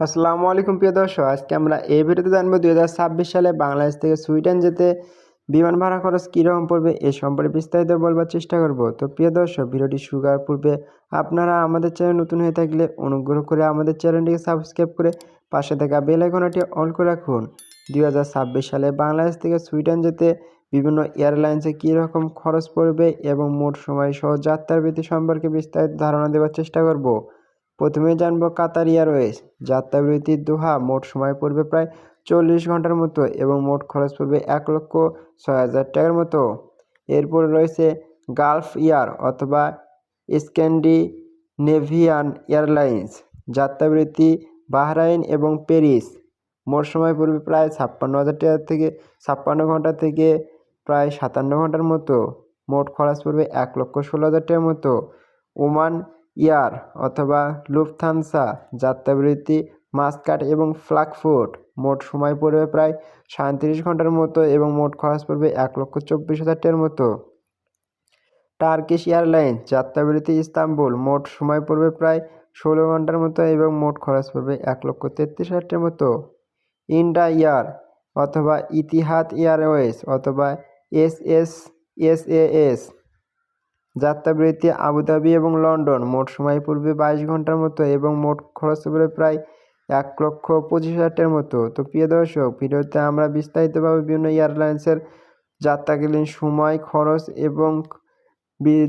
আসসালামু আলাইকুম, প্রিয় দর্শক। আজকে আমরা এই ভিডিওতে জানব দু হাজার ছাব্বিশ সালে বাংলাদেশ থেকে সুইডেন যেতে বিমান ভাড়া খরচ কীরকম পড়বে এ সম্পর্কে বিস্তারিত বলবার চেষ্টা করব। তো প্রিয় দর্শক, ভিডিওটি শুরু পূর্বে আপনারা আমাদের চ্যানেল নতুন হয়ে থাকলে অনুগ্রহ করে আমাদের চ্যানেলটিকে সাবস্ক্রাইব করে পাশে থাকা বেল আইকনটি অন করে রাখুন। দুই হাজার ছাব্বিশ সালে বাংলাদেশ থেকে সুইডেন যেতে বিভিন্ন এয়ারলাইন্সে কী রকম খরচ পড়বে এবং মোট সময় সহ যাত্রার বৃত্তি সম্পর্কে বিস্তারিত ধারণা দেওয়ার চেষ্টা করব। প্রথমে জানব কাতার এয়ারওয়েজ যাত্রাবিরতি দোহা মোট সময় পড়বে প্রায় চল্লিশ ঘণ্টার মতো এবং মোট খরচ পড়বে এক লক্ষ ছয় হাজার টাকার মতো। এরপর রয়েছে গালফ এয়ার অথবা স্ক্যান্ডিনেভিয়ান এয়ারলাইন্স। যাত্রাবিরতি বাহরাইন এবং প্যারিস মোট সময় পড়বে প্রায় ছাপ্পান্ন হাজার টাকা থেকে ছাপ্পান্ন ঘণ্টা থেকে প্রায় সাতান্ন ঘণ্টার মতো। মোট খরচ পড়বে এক লক্ষ ষোলো হাজার টাকার মতো। ওমান এয়ার অথবা লুফথানসা যাত্রাবৃত্তি মাস্কাট এবং ফ্লাকফুট মোট সময় পড়বে প্রায় সাঁত্রিশ ঘণ্টার মতো এবং মোট খরচ পড়বে এক লক্ষ চব্বিশ হাজার মতো। টার্কিশ এয়ারলাইন্স যাত্রাবৃত্তি ইস্তাম্বুল, মোট সময় পড়বে প্রায় ষোলো ঘণ্টার মতো এবং মোট খরচ পড়বে এক লক্ষ তেত্রিশ হাজার মতো। ইন্ডা এয়ার অথবা ইতিহাদ এয়ারওয়েজ অথবা S S S A S. যাত্রাবিরতি Abu Dhabi এবং লন্ডন। মোট সময় পূর্বে বাইশ ঘণ্টার মতো এবং মোট খরচ পড়বে প্রায় এক লক্ষ পঁচিশ হাজার টাকার মতো। তো প্রিয় দর্শক, ভিডিওতে আমরা বিস্তারিতভাবে বিভিন্ন এয়ারলাইন্সের যাত্রাকালীন সময়, খরচ এবং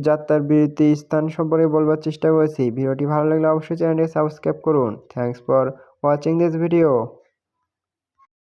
যাত্রার বিরতি স্থান সম্পর্কে বলবার চেষ্টা করেছি। ভিডিওটি ভালো লাগলে অবশ্যই চ্যানেলটি সাবস্ক্রাইব করুন। Thanks for watching this video.